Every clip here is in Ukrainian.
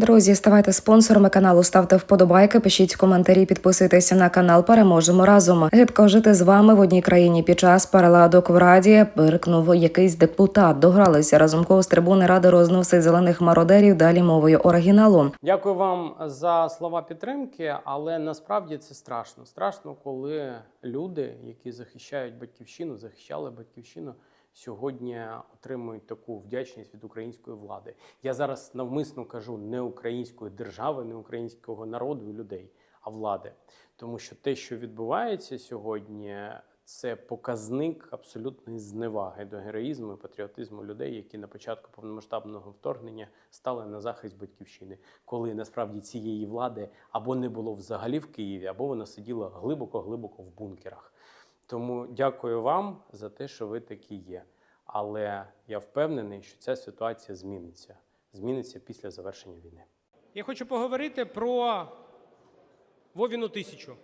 Друзі, ставайте спонсорами каналу, ставте вподобайки, пишіть коментарі, підписуйтеся на канал. Переможемо разом. Гидко жити з вами в одній країні під час переладок в раді. Пиркнув якийсь депутат. Догралися разумково з трибуни ради розносить зелених мародерів. Далі мовою оригіналу. Дякую вам за слова підтримки, але насправді це страшно. Страшно, коли люди, які захищають батьківщину, захищали батьківщину, сьогодні отримують таку вдячність від української влади. Я зараз навмисно кажу не української держави, не українського народу і людей, а влади. Тому що те, що відбувається сьогодні, це показник абсолютної зневаги до героїзму і патріотизму людей, які на початку повномасштабного вторгнення стали на захист батьківщини, коли насправді цієї влади або не було взагалі в Києві, або вона сиділа глибоко-глибоко в бункерах. Тому дякую вам за те, що ви такі є. Але я впевнений, що ця ситуація зміниться. Зміниться після завершення війни. Я хочу поговорити про Вовіну тисячу.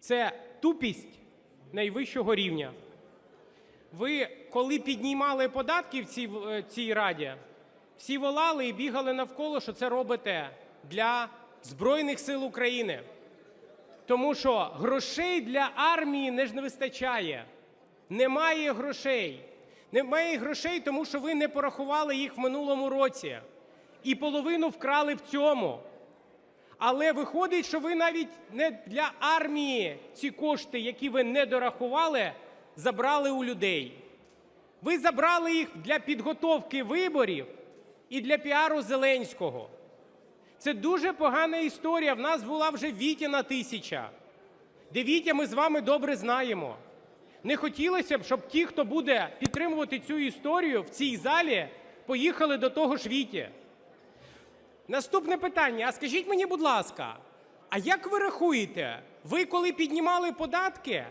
Це тупість найвищого рівня. Ви, коли піднімали податки в цій, в цій раді, всі волали і бігали навколо, що це робите для Збройних сил України. Тому що грошей для армії не вистачає. Немає грошей. Немає грошей, тому що ви не порахували їх в минулому році. І половину вкрали в цьому. Але виходить, що ви навіть не для армії ці кошти, які ви не дорахували, забрали у людей. Ви забрали їх для підготовки виборів і для піару Зеленського. Це дуже погана історія. В нас була вже Вітіна тисяча. Де Вітя ми з вами добре знаємо. Не хотілося б, щоб ті, хто буде підтримувати цю історію в цій залі, поїхали до того ж Віті. Наступне питання. А скажіть мені, будь ласка, а як ви рахуєте, ви коли піднімали податки,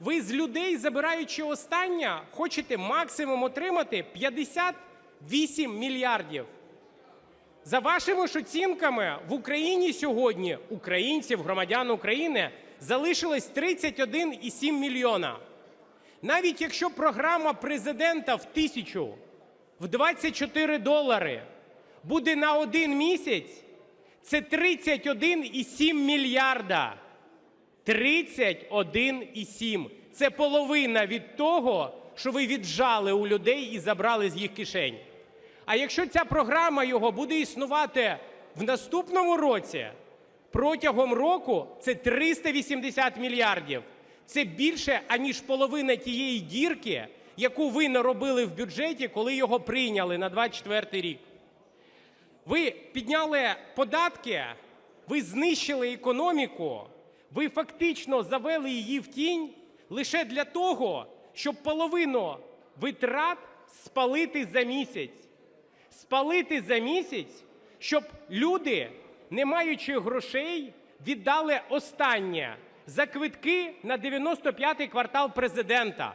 ви з людей, забираючи останнє, хочете максимум отримати 58 мільярдів? За вашими ж оцінками, в Україні сьогодні українців, громадян України, залишилось 31,7 мільйона. Навіть якщо програма президента в тисячу, в 24 долари буде на один місяць, це 31,7 мільярда. 31,7. Це половина від того, що ви віджали у людей і забрали з їх кишень. А якщо ця програма його буде існувати в наступному році, протягом року це 380 мільярдів. Це більше, аніж половина тієї дірки, яку ви наробили в бюджеті, коли його прийняли на 24 рік. Ви підняли податки, ви знищили економіку, ви фактично завели її в тінь лише для того, щоб половину витрат спалити за місяць. Спалити за місяць, щоб люди, не маючи грошей, віддали останнє за квитки на 95-й квартал президента.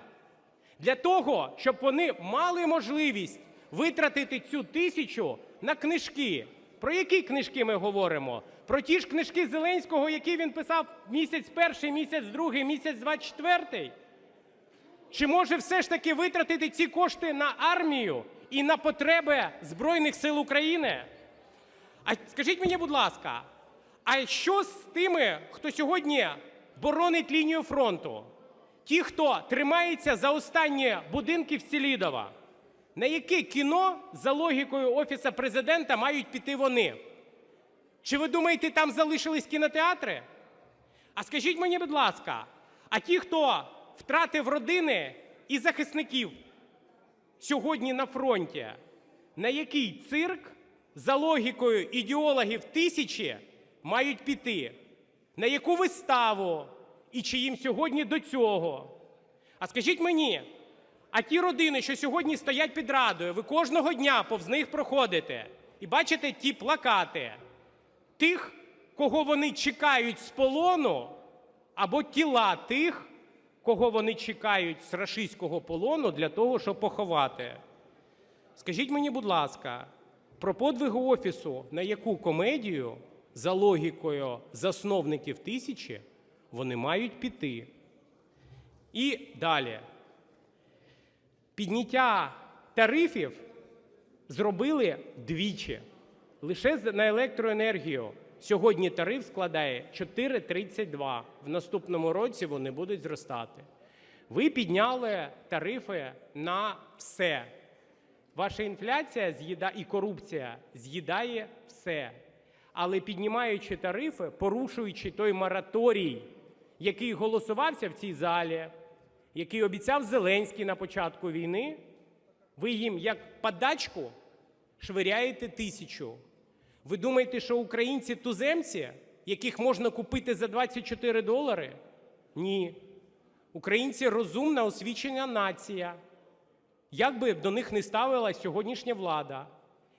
Для того, щоб вони мали можливість витратити цю тисячу на книжки. Про які книжки ми говоримо? Про ті ж книжки Зеленського, які він писав місяць перший, місяць другий, місяць 24? Чи може все ж таки витратити ці кошти на армію і на потреби Збройних сил України? А скажіть мені, будь ласка, а що з тими, хто сьогодні боронить лінію фронту? Ті, хто тримається за останні будинки в Селідова? На яке кіно за логікою Офісу президента мають піти вони? Чи ви думаєте, там залишились кінотеатри? А скажіть мені, будь ласка, а ті, хто втратив родини і захисників сьогодні на фронті, на який цирк за логікою ідеологів тисячі мають піти? На яку виставу і чи їм сьогодні до цього? А скажіть мені, а ті родини, що сьогодні стоять під радою, ви кожного дня повз них проходите і бачите ті плакати тих, кого вони чекають з полону, або тіла тих, кого вони чекають з рашистського полону для того, щоб поховати. Скажіть мені, будь ласка, про подвиги Офісу, на яку комедію, за логікою засновників тисячі, вони мають піти. І далі. Підняття тарифів зробили двічі. Лише на електроенергію сьогодні тариф складає 4,32. В наступному році вони будуть зростати. Ви підняли тарифи на все. Ваша інфляція з'їда і корупція з'їдає все. Але піднімаючи тарифи, порушуючи той мораторій, який голосувався в цій залі, який обіцяв Зеленський на початку війни, ви їм як подачку швиряєте тисячу. Ви думаєте, що українці туземці, яких можна купити за 24 долари? Ні. Українці розумна, освічена нація. Як би до них не ставилась сьогоднішня влада,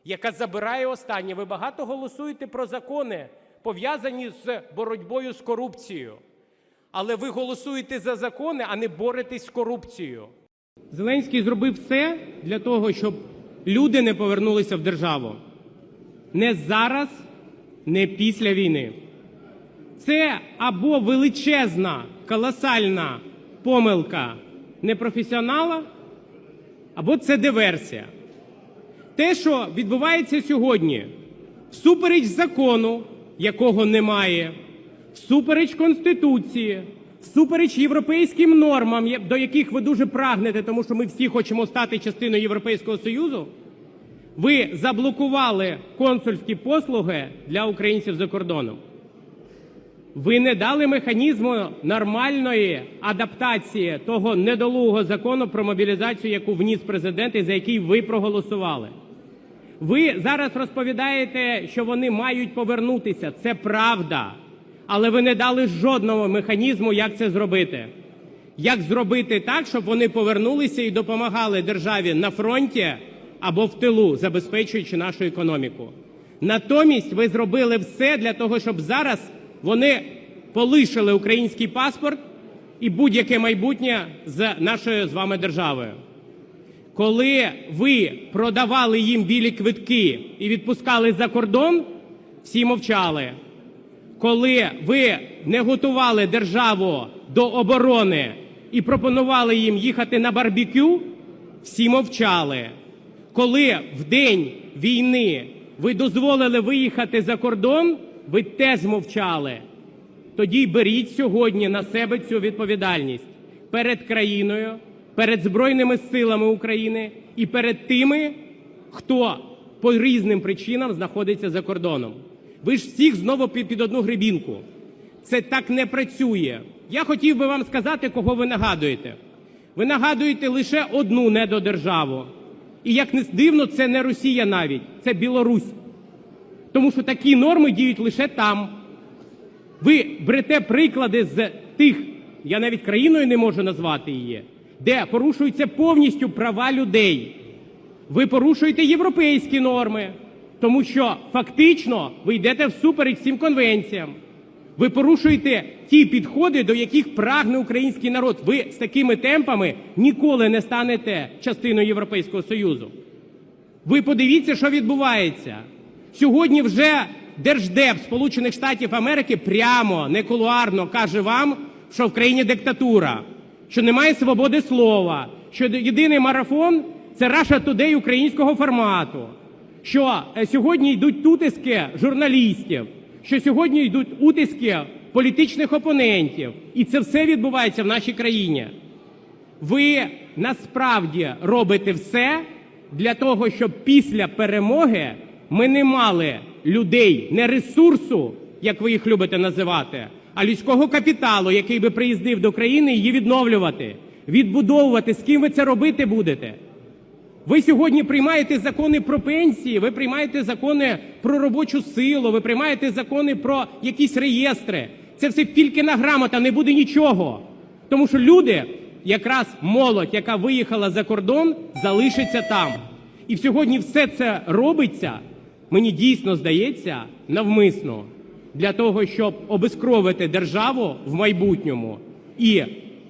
яка забирає останнє, ви багато голосуєте про закони, пов'язані з боротьбою з корупцією. Але ви голосуєте за закони, а не боретесь з корупцією. Зеленський зробив все для того, щоб люди не повернулися в державу. Не зараз, не після війни. Це або величезна, колосальна помилка непрофесіонала, або це диверсія. Те, що відбувається сьогодні, всупереч закону, якого немає, всупереч Конституції, всупереч європейським нормам, до яких ви дуже прагнете, тому що ми всі хочемо стати частиною Європейського Союзу, ви заблокували консульські послуги для українців за кордоном. Ви не дали механізму нормальної адаптації того недолугого закону про мобілізацію, яку вніс президент і за який ви проголосували. Ви зараз розповідаєте, що вони мають повернутися. Це правда. Але ви не дали жодного механізму, як це зробити. Як зробити так, щоб вони повернулися і допомагали державі на фронті або в тилу, забезпечуючи нашу економіку. Натомість ви зробили все для того, щоб зараз вони полишили український паспорт і будь-яке майбутнє з нашою з вами державою. Коли ви продавали їм білі квитки і відпускали за кордон, всі мовчали. Коли ви не готували державу до оборони і пропонували їм їхати на барбекю, всі мовчали. Коли в день війни ви дозволили виїхати за кордон, ви теж мовчали. Тоді беріть сьогодні на себе цю відповідальність перед країною, перед Збройними силами України і перед тими, хто по різним причинам знаходиться за кордоном. Ви ж всіх знову під, одну гребінку. Це так не працює. Я хотів би вам сказати, кого ви нагадуєте. Ви нагадуєте лише одну недодержаву. І як не дивно, це не Росія навіть, це Білорусь. Тому що такі норми діють лише там. Ви берете приклади з тих, я навіть країною не можу назвати її, де порушуються повністю права людей. Ви порушуєте європейські норми, тому що фактично ви йдете всупереч всім конвенціям. Ви порушуєте ті підходи, до яких прагне український народ. Ви з такими темпами ніколи не станете частиною Європейського Союзу. Ви подивіться, що відбувається. Сьогодні вже Держдеп Сполучених Штатів Америки прямо, не кулуарно каже вам, що в країні диктатура, що немає свободи слова, що єдиний марафон це Russia Today українського формату, що е, сьогодні йдуть тутиски журналістів, що сьогодні йдуть утиски політичних опонентів. І це все відбувається в нашій країні. Ви насправді робите все для того, щоб після перемоги ми не мали людей, не ресурсу, як ви їх любите називати, а людського капіталу, який би приїздив до країни її відновлювати, відбудовувати. З ким ви це робити будете? Ви сьогодні приймаєте закони про пенсії, ви приймаєте закони про робочу силу, ви приймаєте закони про якісь реєстри. Це все тільки на грамота, не буде нічого. Тому що люди, якраз молодь, яка виїхала за кордон, залишиться там. І сьогодні все це робиться, мені дійсно здається, навмисно для того, щоб обескровити державу в майбутньому і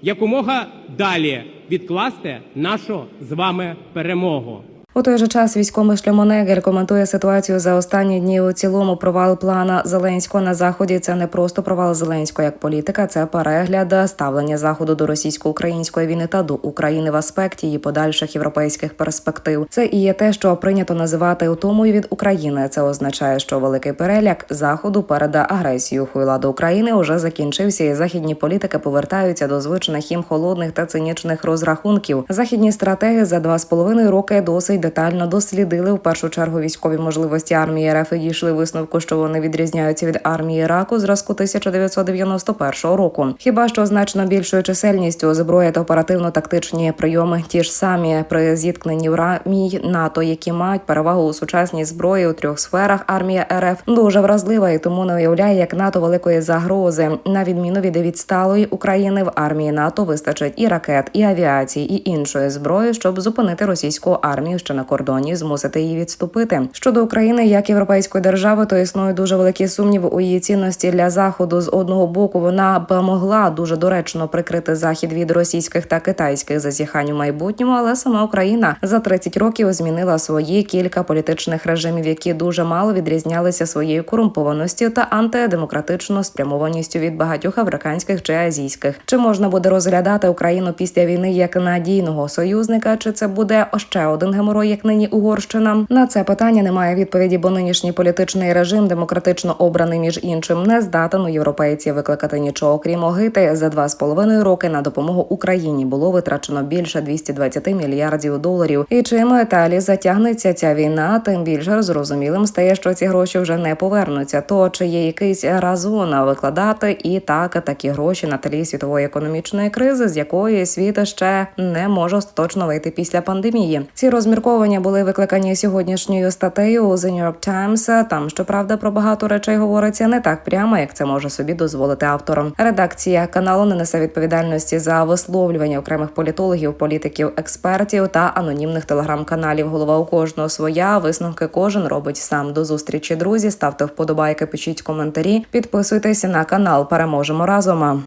якомога далі відкласти нашу з вами перемогу. У той же час військовий шлемонегер коментує ситуацію за останні дні. У цілому провал плана Зеленського на заході. Це не просто провал Зеленського як політика, це перегляд ставлення заходу до російсько-української війни та до України в аспекті її подальших європейських перспектив. Це і є те, що прийнято називати утомою від України. Це означає, що великий переляк заходу перед агресією хуйла до України уже закінчився, і західні політики повертаються до звичних їм холодних та цинічних розрахунків. Західні стратеги за два з половиною роки досить детально дослідили в першу чергу військові можливості армії РФ і дійшли висновку, що вони відрізняються від армії Іраку зразку 1991 року. Хіба що значно більшою чисельністю зброя та оперативно-тактичні прийоми ті ж самі при зіткненні в армій НАТО, які мають перевагу у сучасній зброї у трьох сферах. Армія РФ дуже вразлива і тому не уявляє як НАТО великої загрози. На відміну від відсталої України в армії НАТО вистачить і ракет, і авіації, і іншої зброї, щоб зупинити російську армію на кордоні, змусити її відступити. Щодо України, як європейської держави, то існує дуже великі сумніви у її цінності для заходу. З одного боку, вона б могла дуже доречно прикрити захід від російських та китайських зазіхань у майбутньому, але сама Україна за 30 років змінила свої кілька політичних режимів, які дуже мало відрізнялися своєю корумпованістю та антидемократичною спрямованістю від багатьох африканських чи азійських. Чи можна буде розглядати Україну після війни як надійного союзника? Чи це буде ще один як нині Угорщина? На це питання немає відповіді, бо нинішній політичний режим, демократично обраний між іншим, не здатен у європейців викликати нічого крім огити. За два з половиною роки на допомогу Україні було витрачено більше 220 мільярдів доларів. І чим далі затягнеться ця війна, тим більше зрозумілим стає, що ці гроші вже не повернуться. То чи є якийсь разон викладати і так такі гроші на тлі світової економічної кризи, з якої світ ще не може остаточно вийти після пандемії. Ці розмірковання були викликані сьогоднішньою статтею у The New York Times. Там щоправда про багато речей говориться не так прямо, як це може собі дозволити автор. Редакція каналу не несе відповідальності за висловлювання окремих політологів, політиків, експертів та анонімних телеграм-каналів. Голова у кожного своя висновки кожен робить сам. До зустрічі, друзі. Ставте вподобайки, пишіть коментарі, підписуйтесь на канал. Переможемо разом.